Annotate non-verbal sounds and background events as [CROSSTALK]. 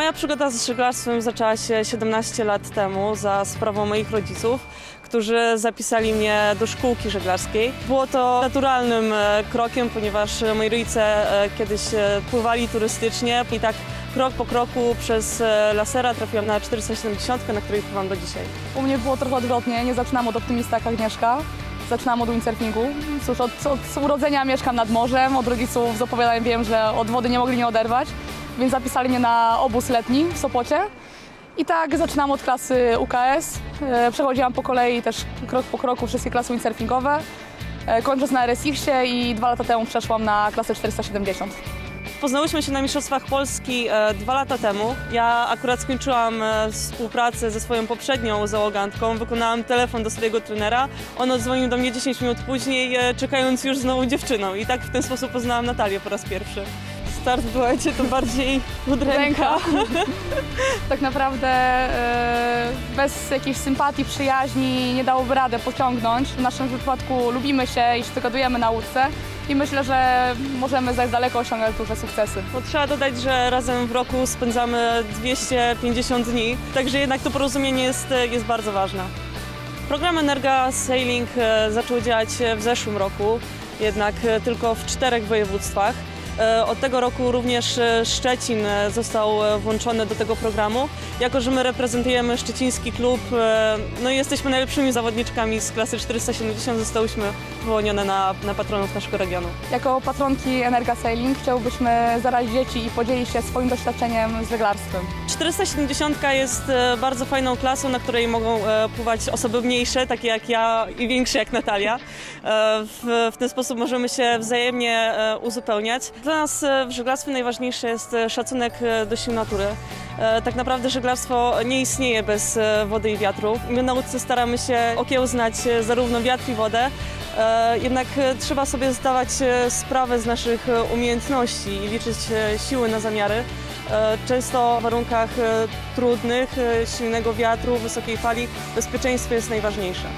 Moja przygoda z żeglarstwem zaczęła się 17 lat temu za sprawą moich rodziców, którzy zapisali mnie do szkółki żeglarskiej. Było to naturalnym e, krokiem, ponieważ moi rodzice e, kiedyś e, pływali turystycznie i tak krok po kroku przez lasera trafiłam na 470, na której pływam do dzisiaj. U mnie było trochę odwrotnie. Nie zaczynam od optymista jak Agnieszka. Zaczynam od windsurfingu. Cóż, od, od urodzenia mieszkam nad morzem. Od rodziców z wiem, że od wody nie mogli mnie oderwać. Więc zapisali mnie na obóz letni w Sopocie. I tak zaczynam od klasy UKS. E, Przechodziłam po kolei też krok po kroku wszystkie klasy windsurfingowe. E, Kończąc na RSX-ie i dwa lata temu przeszłam na klasę 470. Poznałyśmy się na Mistrzostwach Polski e, dwa lata temu. Ja akurat skończyłam współpracę ze swoją poprzednią załogantką. Wykonałam telefon do swojego trenera. On odzwonił do mnie 10 minut później, czekając już z nową dziewczyną. I tak w ten sposób poznałam Natalię po raz pierwszy. Start w duecie to bardziej udręka. ręka. [LAUGHS] tak naprawdę e, bez jakiejś sympatii, przyjaźni nie dałoby radę pociągnąć. W naszym wypadku lubimy się i się dogadujemy na łódce i myślę, że możemy zajść daleko, osiągać duże sukcesy. Bo trzeba dodać, że razem w roku spędzamy 250 dni, także jednak to porozumienie jest, jest bardzo ważne. Program Energa Sailing e, zaczął działać w zeszłym roku, jednak e, tylko w czterech województwach. E, Od tego roku również e, Szczecin e, został włączony do tego programu. Jako, że my reprezentujemy szczeciński klub, no i jesteśmy najlepszymi zawodniczkami z klasy 470, zostałyśmy wyłonione na, na patronów naszego regionu. Jako patronki Energa Sailing chciałbyśmy zarazić dzieci i podzielić się swoim doświadczeniem z żeglarstwem. 470 jest e, bardzo fajną klasą, na której mogą e, pływać osoby mniejsze, takie jak ja i większe jak Natalia. E, W, w ten sposób możemy się wzajemnie uzupełniać. Dla nas w żeglarstwie najważniejszy jest szacunek do sił natury. Tak naprawdę żeglarstwo nie istnieje bez wody i wiatru. My na łódce staramy się okiełznać zarówno wiatr i wodę, Jednak trzeba sobie zdawać sprawę z naszych umiejętności i liczyć siły na zamiary. E, Często w warunkach e, trudnych, e, silnego wiatru, wysokiej fali bezpieczeństwo jest najważniejsze.